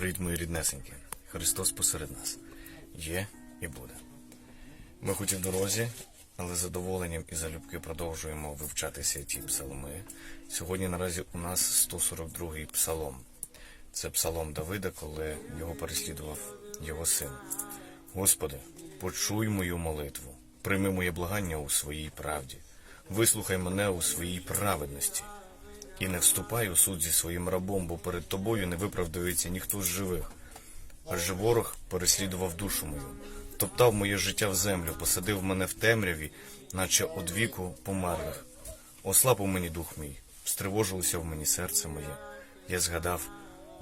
Привіт, мої ріднесенькі. Христос посеред нас є і буде. Ми хоч і в дорозі, але з задоволенням і залюбки продовжуємо вивчати святі псалми. Сьогодні наразі у нас 142-й псалом. Це псалом Давида, коли його переслідував його син. Господи, почуй мою молитву, прийми моє благання у своїй правді, вислухай мене у своїй праведності. І не вступай у суд зі своїм рабом, бо перед тобою не виправдується ніхто з живих. Адже ворог переслідував душу мою, топтав моє життя в землю, посадив мене в темряві, наче од віку померлих. Ослаб у мені дух мій, стривожилося в мені серце моє. Я згадав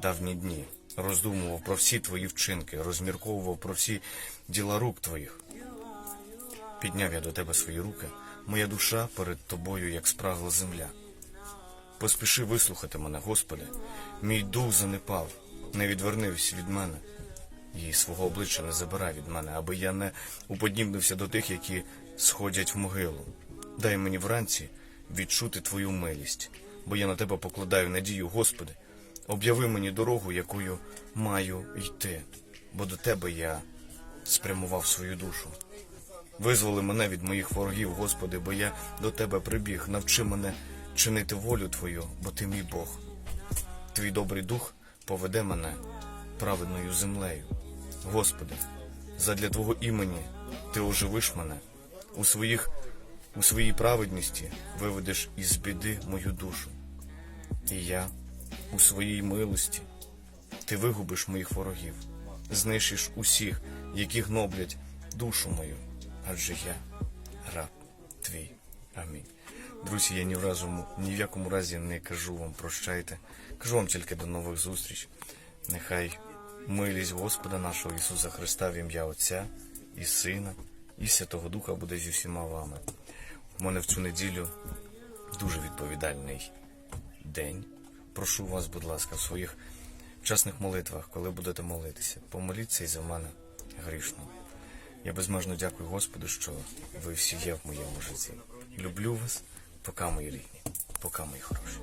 давні дні, роздумував про всі твої вчинки, розмірковував про всі діла рук твоїх. Підняв я до тебе свої руки, моя душа перед тобою, як спрагла земля. Поспіши вислухати мене, Господи, мій дух занепав, не відвернився від мене, і свого обличчя не забирай від мене, аби я не уподібнився до тих, які сходять в могилу. Дай мені вранці відчути Твою милість, бо я на тебе покладаю надію, Господи. Об'яви мені дорогу, якою маю йти, бо до Тебе я спрямував свою душу. Визволи мене від моїх ворогів, Господи, бо я до Тебе прибіг. Навчи мене чинити волю Твою, бо Ти мій Бог. Твій добрий дух поведе мене праведною землею. Господи, задля Твого імені Ти оживиш мене. У, своїх, у своїй праведності виведеш із біди мою душу. І я у своїй милості ти вигубиш моїх ворогів, знищиш усіх, які гноблять душу мою, адже я раб твій. Амінь. Друзі, я ні в разу, ні в якому разі не кажу вам прощайте. Кажу вам тільки до нових зустріч. Нехай милість Господа нашого Ісуса Христа в ім'я Отця і Сина, і Святого Духа буде зі всіма вами. У мене в цю неділю дуже відповідальний день. Прошу вас, будь ласка, в своїх вчасних молитвах, коли будете молитися, помоліться і за мене грішно. Я безмежно дякую Господу, що ви всі є в моєму житті. Люблю вас, пока мої рідні, пока мої хороші.